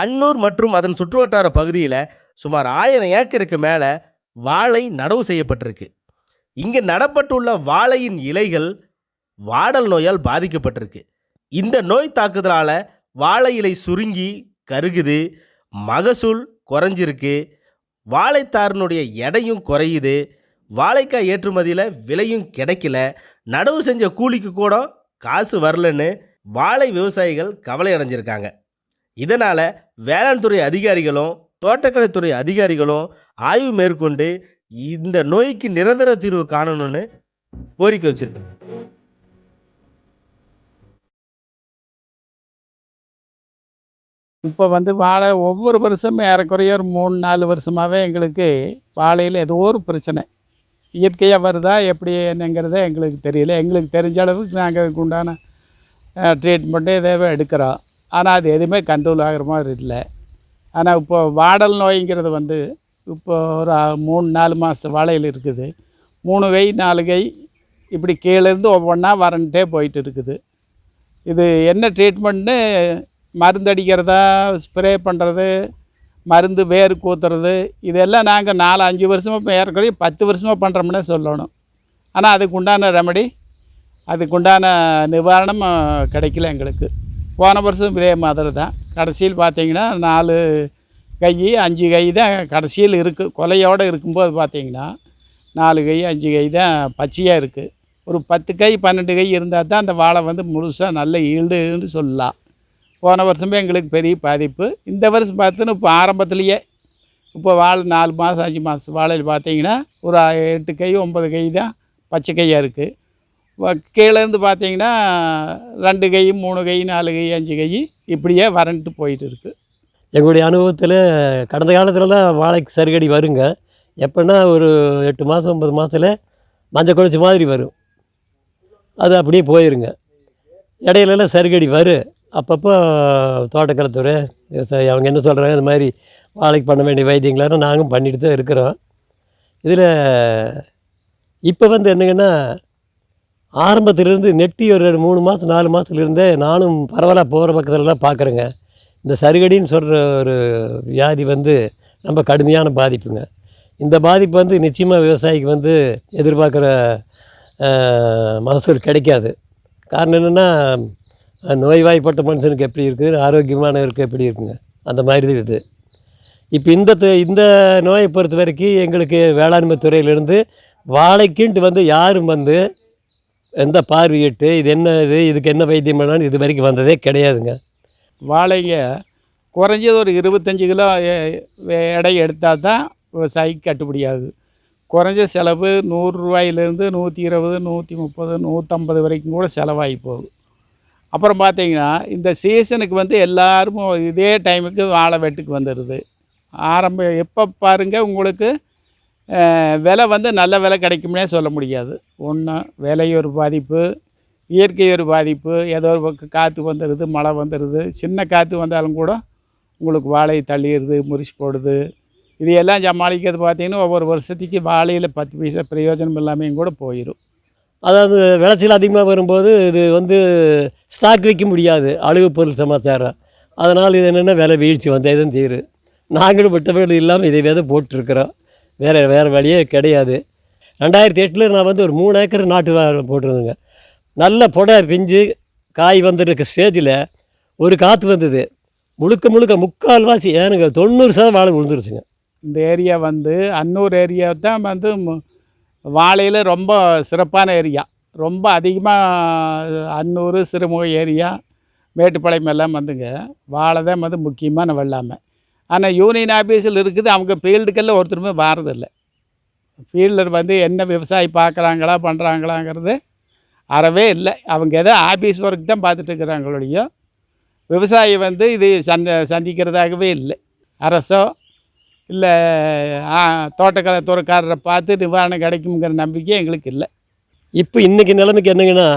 அன்னூர் மற்றும் அதன் சுற்றுவட்டார பகுதியில் சுமார் ஆயிரம் ஏக்கருக்கு மேலே வாழை நடவு செய்யப்பட்டிருக்கு. இங்கே நடப்பட்டுள்ள வாழையின் இலைகள் வாடல் நோயால் பாதிக்கப்பட்டிருக்கு. இந்த நோய் தாக்குதலால் வாழை இலை சுருங்கி கருகுது மகசூல் குறைஞ்சிருக்கு வாழைத்தாரனுடைய எடையும் குறையுது வாழைக்காய் ஏற்றுமதியில் விலையும் கிடைக்கல நடவு செஞ்ச கூலிக்கு கூட காசு வரலன்னு வாழை விவசாயிகள் கவலை அடைஞ்சிருக்காங்க. இதனால் வேளாண் துறை அதிகாரிகளும் தோட்டக்கலைத்துறை அதிகாரிகளும் ஆய்வு மேற்கொண்டு இந்த நோய்க்கு நிரந்தர தீர்வு காணணும்னு கோரிக்கை வச்சிருக்காங்க. இப்போ வந்து வாழை ஒவ்வொரு வருஷமும் ஏறக்குறைய ஒரு மூணு நாலு வருஷமாகவே எங்களுக்கு வாழையில் ஏதோ ஒரு பிரச்சனை. இயற்கையாக வருதா எப்படி என்னங்கிறத எங்களுக்கு தெரியல. எங்களுக்கு தெரிஞ்ச அளவுக்கு நாங்கள் அதுக்கு உண்டான ட்ரீட்மெண்ட்டு எதாவது எடுக்கிறோம். ஆனால் அது எதுவுமே கண்ட்ரோல் ஆகிற மாதிரி இல்லை. ஆனால் இப்போ வாடல் நோய்ங்கிறது வந்து இப்போ ஒரு மூணு நாலு மாதம் வாழையில் இருக்குது. மூணு கை நாலு கை இப்படி கீழேருந்து ஒவ்வொன்றா வறண்டுட்டே போயிட்டு இருக்குது. இது என்ன ட்ரீட்மெண்ட்னு மருந்தடிக்கிறதா ஸ்ப்ரே பண்ணுறது மருந்து வேர் கூத்துறது இதெல்லாம் நாங்கள் நாலு அஞ்சு வருஷமாக ஏற்கனவே ஏறக்குறைய பத்து வருஷமாக பண்ணுறோம்னே சொல்லணும். ஆனால் அதுக்கு உண்டான ரெமடி அதுக்குண்டான நிவாரணம் கிடைக்கல எங்களுக்கு. போன வருஷம் இதே மாதிரி தான். கடைசியில் பார்த்தீங்கன்னா நாலு கை அஞ்சு கை தான் கடைசியில் இருக்குது கொலையோடு இருக்கும்போது பார்த்தீங்கன்னா நாலு கை அஞ்சு கை தான் பச்சையாக இருக்குது ஒரு பத்து கை பன்னெண்டு கை இருந்தால் தான் அந்த வாழை வந்து முழுசாக நல்ல ஈல்டுன்னு சொல்லலாம். போன வருஷமே எங்களுக்கு பெரிய பாதிப்பு. இந்த வருஷம் பார்த்துன்னு இப்போ ஆரம்பத்துலேயே இப்போ வாழை நாலு மாதம் அஞ்சு மாதம் வாழையில் பார்த்தீங்கன்னா ஒரு எட்டு கை ஒம்பது கை தான் பச்சை கையாக இருக்குது கீழேருந்து பார்த்தீங்கன்னா ரெண்டு கை மூணு கை நாலு கை அஞ்சு கை இப்படியே வறண்டு போயிட்டு இருக்குது எங்களுடைய அனுபவத்தில் கடந்த காலத்துலலாம் வாழைக்கு சருகடி வருங்க. எப்போன்னா ஒரு எட்டு மாதம் ஒம்பது மாதத்தில் மஞ்சள் குறைச்சி மாதிரி வரும். அது அப்படியே போயிருங்க. இடையிலலாம் சருகடி வரும் அப்பப்போ தோட்டக்கலைத்துறை விவசாயி அவங்க என்ன சொல்கிறாங்க இந்த மாதிரி வாழைக்கு பண்ண வேண்டிய வைத்தியங்களாம் நாங்களும் பண்ணிட்டு தான் இருக்கிறோம். இதில் இப்போ வந்து என்னங்கன்னா ஆரம்பத்திலிருந்து நெட்டி ஒரு ரெண்டு மூணு மாதம் நாலு மாதத்துலேருந்தே நானும் பரவாயில்ல போகிற பக்கத்துலலாம் பார்க்குறேங்க. இந்த சருகடின்னு சொல்கிற ஒரு வியாதி வந்து ரொம்ப கடுமையான பாதிப்புங்க. இந்த பாதிப்பு வந்து நிச்சயமாக விவசாயிக்கு வந்து எதிர்பார்க்குற மகசூல் கிடைக்காது. காரணம் என்னென்னா நோய்வாய்ப்பட்ட மனுஷனுக்கு எப்படி இருக்குது ஆரோக்கியமானவருக்கு எப்படி இருக்குங்க. அந்த மாதிரி தான் இது. இப்போ இந்த து- இந்த நோயை பொறுத்த வரைக்கும் எங்களுக்கு வேளாண்மை துறையிலேருந்து வாழைக்குன்ட்டு வந்து யாரும் வந்து எந்த பார்வையிட்டு இது என்ன இது இதுக்கு என்ன வைத்தியம் பண்ணாலும் இது வரைக்கும் வந்ததே கிடையாதுங்க. வாழைங்க குறைஞ்சது ஒரு இருபத்தஞ்சி கிலோ எடை எடுத்தால் தான் விவசாயிக்கு கட்டுப்படியாகுது. குறைஞ்ச செலவு நூறுரூவாயிலேருந்து நூற்றி இருபது நூற்றி முப்பது நூற்றம்பது வரைக்கும் கூட செலவாகி போகுது. அப்புறம் பார்த்தீங்கன்னா இந்த சீசனுக்கு வந்து எல்லாரும் இதே டைமுக்கு வாழை வெட்டுக்கு வந்துடுது. ஆரம்ப எப்போ பாருங்கள் உங்களுக்கு விலை வந்து நல்ல விலை கிடைக்கும்னே சொல்ல முடியாது. ஒன்று விலை ஒரு பாதிப்பு இயற்கை ஒரு பாதிப்பு ஏதோ ஒரு பக்கம் காற்று வந்துடுது மழை வந்துடுது சின்ன காற்று வந்தாலும் கூட உங்களுக்கு வாழை தள்ளிடுது முறிச்சு போடுது. இது எல்லாம் சமாளிக்கிறது பார்த்தீங்கன்னா ஒவ்வொரு வருஷத்துக்கு வாழையில் பத்து பைசா பிரயோஜனம் இல்லாமையும் கூட போயிடும் அதாவது விளைச்சல் அதிகமாக வரும்போது இது வந்து ஸ்டாக் வைக்க முடியாது அழுகு பொருள் சமாச்சாரம். அதனால் இது என்னென்ன விலை வீழ்ச்சி வந்தே தான் தீரு நாங்களும் விட்ட இல்லாமல் இதை விதை போட்டிருக்கிறோம். வேறு வேறு வழியே கிடையாது. ரெண்டாயிரத்தி எட்டில் நான் வந்து ஒரு மூணு ஏக்கர் நாட்டு வாழை போட்டிருந்தேங்க. நல்ல புடை பிஞ்சு காய் வந்துருக்க ஸ்டேஜில் ஒரு காற்று வந்தது. முழுக்க முழுக்க முக்கால்வாசி ஏனுங்க தொண்ணூறு சதம் வாழை விழுந்துருச்சுங்க. இந்த ஏரியா வந்து அன்னூர் ஏரியா தான் வந்து வாழையில் ரொம்ப சிறப்பான ஏரியா. ரொம்ப அதிகமாக அன்னூர் சிறுமுக ஏரியா மேட்டுப்பாளையம் எல்லாம் வந்துங்க. வாழை தான் வந்து முக்கியமான வெள்ளாமை. ஆனால் யூனியன் ஆஃபீஸில் இருக்குது அவங்க ஃபீல்டுக்கெல்லாம் ஒருத்தருமே வாரதில்லை. ஃபீல்டில் வந்து என்ன விவசாயி பார்க்குறாங்களா பண்ணுறாங்களாங்கிறது அறவே இல்லை. அவங்க ஏதோ ஆஃபீஸ் ஒர்க் தான் பார்த்துட்டு இருக்கிறாங்களோடையோ விவசாயி வந்து இது சந்த சந்திக்கிறதாகவே இல்லை. அரசோ இல்லை தோட்டக்கலை துறைக்காரரை பார்த்து நிவாரணம் கிடைக்குங்கிற நம்பிக்கை எங்களுக்கு இல்லை. இப்போ இன்றைக்கி நிலைமைக்கு என்னங்கன்னா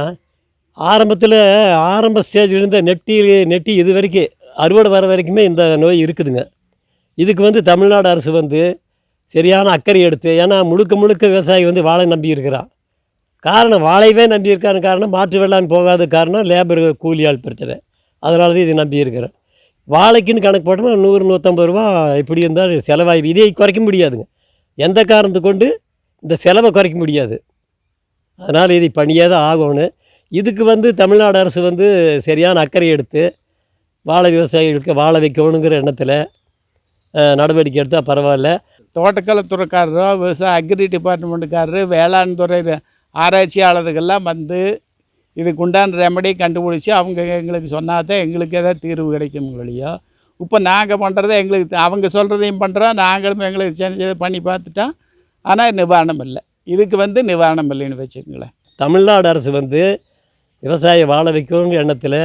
ஆரம்பத்தில் ஆரம்ப ஸ்டேஜில் இருந்த நெட்டி நெட்டி இது வரைக்கும் அறுவடை வர வரைக்குமே இந்த நோய் இருக்குதுங்க. இதுக்கு வந்து தமிழ்நாடு அரசு வந்து சரியான அக்கறை எடுத்து ஏன்னா முழுக்க முழுக்க விவசாயி வந்து வாழை நம்பி இருக்கிறான் காரணம் வாழையவே நம்பி காரணம் மாற்று வெள்ளாமை போகாத காரணம் லேபர் கூலி ஆள் பிரச்சனை. அதனால தான் இது நம்பியிருக்கிறேன் வாழைக்குன்னு கணக்கு போட்டோம்னா நூறு நூற்றம்பது ரூபா இப்படி இருந்தால் செலவாய் இதை குறைக்க முடியாதுங்க. எந்த காரணத்தை கொண்டு? இந்த செலவை குறைக்க முடியாது. அதனால் இது பணியாக தான் ஆகணும். இதுக்கு வந்து தமிழ்நாடு அரசு வந்து சரியான அக்கறை எடுத்து வாழை விவசாயிகளுக்கு வாழ வைக்கணுங்கிற எண்ணத்தில் நடவடிக்கை எடுத்தால் பரவாயில்ல. தோட்டக்கலைத்துறைக்காரரோ விவசாய அக்ரி டிபார்ட்மெண்ட்டுக்காரரு வேளாண் துறை ஆராய்ச்சியாளர்கள்லாம் வந்து இதுக்கு உண்டான ரெமடி கண்டுபிடிச்சி அவங்க எங்களுக்கு சொன்னால் தான் எங்களுக்கு ஏதாவது தீர்வு கிடைக்கும் இல்லையோ. இப்போ நாங்கள் பண்ணுறத எங்களுக்கு அவங்க சொல்கிறதையும் பண்ணுறோம் நாங்களும் எங்களுக்கு செஞ்சதை பண்ணி பார்த்துட்டோம். ஆனால் நிவாரணம் இல்லை. இதுக்கு வந்து நிவாரணம் இல்லைன்னு வச்சுக்கோங்களேன். தமிழ்நாடு அரசு வந்து விவசாய வாழ வைக்கணுங்கிற எண்ணத்தில்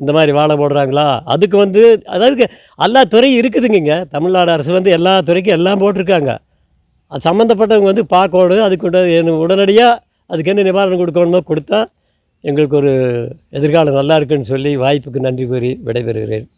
இந்த மாதிரி வாழை போடுறாங்களா? அதுக்கு வந்து அதாவது எல்லா துறையும் இருக்குதுங்க தமிழ்நாடு அரசு வந்து எல்லா துறைக்கும் எல்லாம் போட்டிருக்காங்க. அது சம்மந்தப்பட்டவங்க வந்து பார்க்கணும். அதுக்கு உடனடியாக அதுக்கு என்ன நிவாரணம் கொடுக்கணுமோ கொடுத்தா எங்களுக்கு ஒரு எதிர்காலம் நல்லா இருக்குன்னு சொல்லி வாய்ப்புக்கு நன்றி கூறி விடைபெறுகிறேன்.